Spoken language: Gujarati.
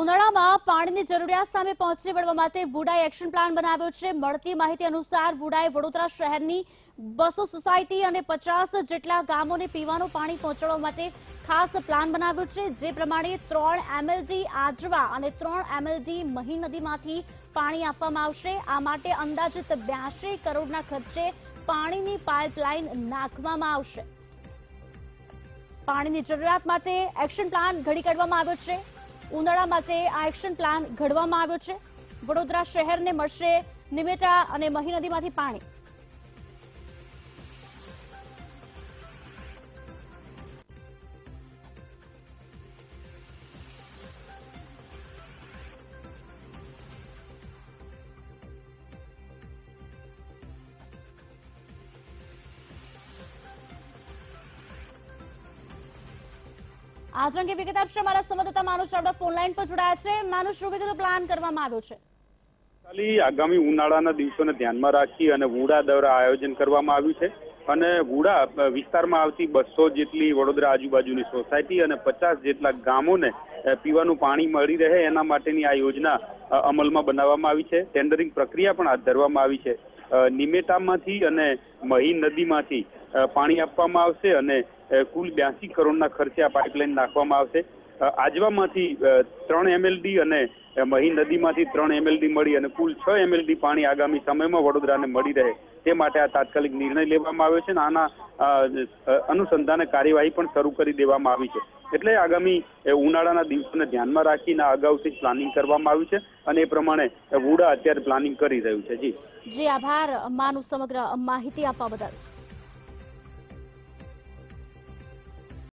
ઉનાળામાં પાણીની જરૂરિયાત સામે પહોંચી વળવા માટે વુડાએ એક્શન પ્લાન બનાવ્યો છે. મળતી માહિતી અનુસાર વુડાએ વડોદરા શહેરની બસો સોસાયટી અને પચાસ જેટલા ગામોને પીવાનું પાણી પહોંચાડવા માટે ખાસ પ્લાન બનાવ્યો છે. જે પ્રમાણે ત્રણ એમએલડી આજવા અને ત્રણ એમએલડી મહી નદીમાંથી પાણી આપવામાં આવશે. આ માટે અંદાજિત બ્યાસી કરોડના ખર્ચે પાણીની પાઇપલાઇન નાખવામાં આવશે. પાણીની જરૂરિયાત માટે એક્શન પ્લાન ઘડી કાઢવામાં આવ્યો છે. ઉનાળા માટે આ એક્શન પ્લાન ઘડવામાં આવ્યો છે. વડોદરા શહેરને મળશે નિમેટા અને મહી નદીમાંથી પાણી. આજ અંગે વિગત આપશે? સંવાદદાતા માનુષ ચાવડા ફોન લાઈન પર જોડાયા છે. માનુષ શું વિગતો પ્લાન કરવામાં આવ્યો છે? ખાલી આગામી ઉનાળાના દિવસોને ધ્યાનમાં રાખી અને વુડા દ્વારા આયોજન કરવામાં આવ્યું છે. અને વુડા વિસ્તારમાં આવતી બસો જેટલી વડોદરા આજુબાજુની સોસાયટી અને પચાસ જેટલા ગામોને પીવાનું પાણી મળી રહે એના માટેની આ યોજના અમલમાં બનાવવામાં આવી છે. ટેન્ડરિંગ પ્રક્રિયા પણ હાથ ધરવામાં આવી છે. નિમેટામાંથી અને મહી નદીમાંથી પાણી આપવામાં આવશે અને કુલ બ્યાસી કરોડના ખર્ચે આ પાઇપલાઇન નાખવામાં આવશે. આજવામાંથી ત્રણ એમએલડી અને મહી નદીમાંથી ત્રણ એમએલડી મળી અને કુલ છ એમએલડી પાણી આગામી સમયમાં વડોદરાને મળી રહે તે માટે આ તાત્કાલિક નિર્ણય લેવામાં આવ્યો છે અને આના અનુસંધાને કાર્યવાહી પણ શરૂ કરી દેવામાં આવી છે. એટલે આગામી ઉનાળાના દિવસોને ધ્યાનમાં રાખીને અગાઉથી પ્લાનિંગ કરવામાં આવ્યું છે અને એ પ્રમાણે વુડા અત્યારે પ્લાનિંગ કરી રહ્યું છે. જી. જી, આભાર. માનું સમગ્ર માહિતી આપવા બદલ.